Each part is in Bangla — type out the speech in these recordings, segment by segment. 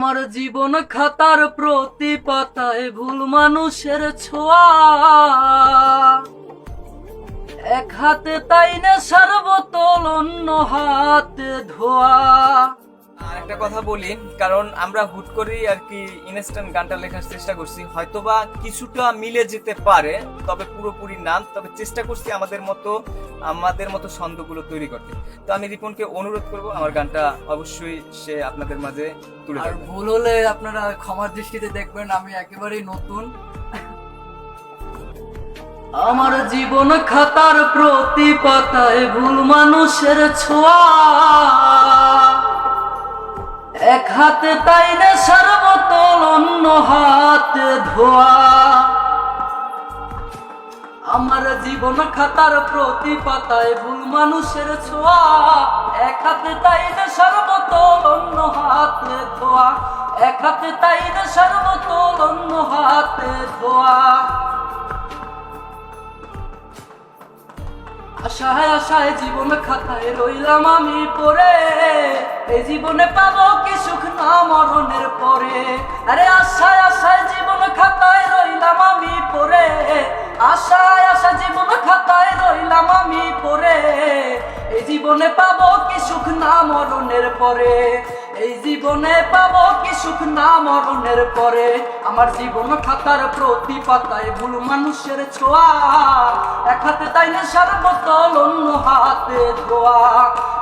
আমার জীবন খাতার প্রতি পাতায় ভুল মানুষের ছোঁয়া। এক হাতে তাই না সর্বতল অন্য হাতে ধোয়া। একটা কথা বলি কারণ আমরা হুট করেই আর কি ইনস্ট্যান্ট গানটা লেখার চেষ্টা করছি। হয়তোবা কিছুটা মিলে যেতে পারে তবে পুরোপুরি না। তবে চেষ্টা করছি আমাদের মতো আমাদের মতো ছন্দগুলো তৈরি করতে। তো আমি রিপনকে অনুরোধ করব আমার গানটা অবশ্যই সে আপনাদের মাঝে তুলে আর ভুল হলে আপনারা ক্ষমার দৃষ্টিতে দেখবেন আমি একেবারেই নতুন। আমার জীবন খাতার প্রতি পাতায় ভুল মানুষের ছোঁয়া। এক হাতে তাই না সর্বতল অন্য হাতে ধোয়া। আমার জীবন খাতার প্রতি পাতায় ভুল মানুষের ছোঁয়া। এক হাতে তাই না সর্বতল অন্য হাতে ধোয়া। এক হাতে তাই না সর্বতল অন্য হাতে ধোয়া। আশায় আশায় জীবন খাতায় রইলাম আমি পড়ে। এই জীবনে পাবো কি সুখ না মরণের পরে? আরে আশায় আশায় জীবন খাতায় রইলাম আমি পড়ে আশায় আশা জীবন খাতায় রইলাম আমি পড়ে এই জীবনে পাবো কি সুখ না মরণের পরে? এই জীবনে পাবো কি সুখ না মরণের পরে? আমার জীবন খাতার প্রতি পাতায় ভুল মানুষের ছোঁয়া। এক হাতে তাই না সর্বতল অন্য হাতে ধোয়া।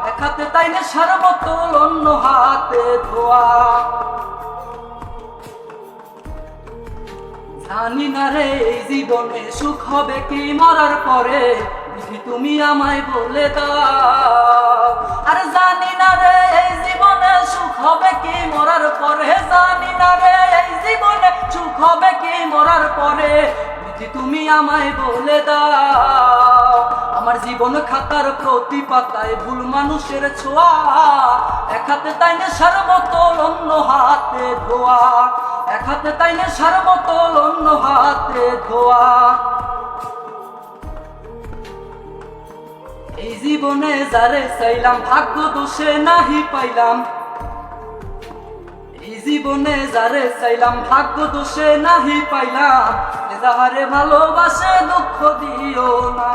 এক হাতে তাই না সর্বতল অন্য হাতে ধোয়া। জানি না রে, এই জীবনে সুখ হবে কি মরার পরে? তুমি আমায় বলে দাও। আরে জানি না রে, এই জীবনে সুখ হবে কি মরার পরে? জানি না রে, এই জীবনে সুখ হবে কি মরার পরে? তুমি আমায় বলে দাও। জীবন খাতার প্রতি পাতায় ভুল মানুষের ছোঁয়া। এক হাতে তাই না অন্য হাতে ধোয়া। এক হাতে তাই না অন্য হাতে ধোয়া। এই জীবনে যারে চাইলাম, ভাগ্য দোষে নাহি পাইলাম। এই জীবনে যারে চাইলাম, ভাগ্য দোষে নাহি পাইলাম। যাহারে ভালোবাসে, দুঃখ দিও না।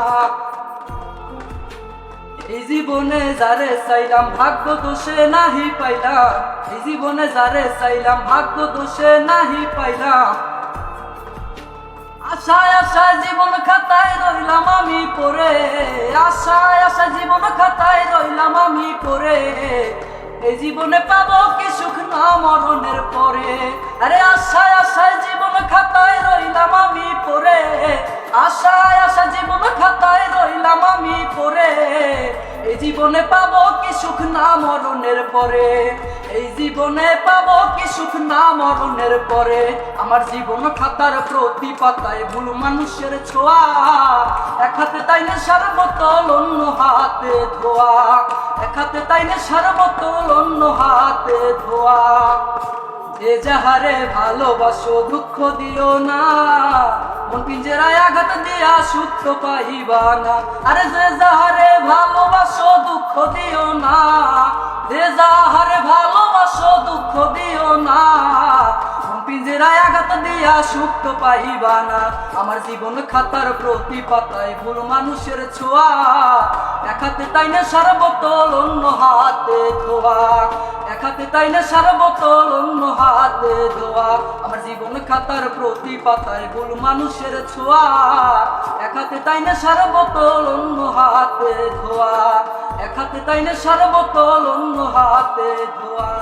এই জীবনে যারে চাইলাম ভাগ্য দোষে নাহি পাইলাম। এই জীবনে যারে চাইলাম ভাগ্য দোষে নাহি পাইলাম। আশায় আশায় জীবন খাতায় রইলাম আমি পড়ে। আশায় আশা জীবন খাতায় রইলাম আমি পড়ে। এই জীবনে পাবো কি সুখ না মরণের পরে। আরে আশায় আশায় জীবন খাতায় রইলাম আমি পড়ে। আশায় আশা জীবন খাতায় রইলাম আমি পড়ে এই জীবনে পাবো কি সুখ না মরণের পরে। এই জীবনে পাবো কি সুখ না মরণের পরে। আমার জীবন খাতার প্রতি পাতায় ভুল মানুষের ছোঁয়া। এক হাতে তাই না সর্বতল অন্য হাতে ধোয়া। এক হাতে তাই না সর্বতল অন্য হাতে ধোয়া। যে যাহারে ভালোবাসো, দুঃখ দিও না। মন পিঞ্জেরায় আঘাত দিয়া সুখ পাইবা না। আরে যে যাহারে ভালোবাসো, দুঃখ দিও না। যে যাহারে ভালোবাসো, দুঃখ দিও না। পিঞ্জেরায় আঘাত দিয়া সুখ তো পাইবা না। আমার জীবন খাতার প্রতি পাতায় ভুল মানুষের ছোঁয়া। দেখাতে তাই না সর্বতল অন্য হাতে ধোয়া। হাতে তাই না সর্বতল অন্য হাতে ধোয়া আমার জীবন খাতার প্রতি পাতায় ভুল মানুষের ছোঁয়া। এক হাতে তাই না সর্বতল অন্য হাতে ধোয়া এক হাতে তাই না সর্বতল অন্য হাতে ধোয়া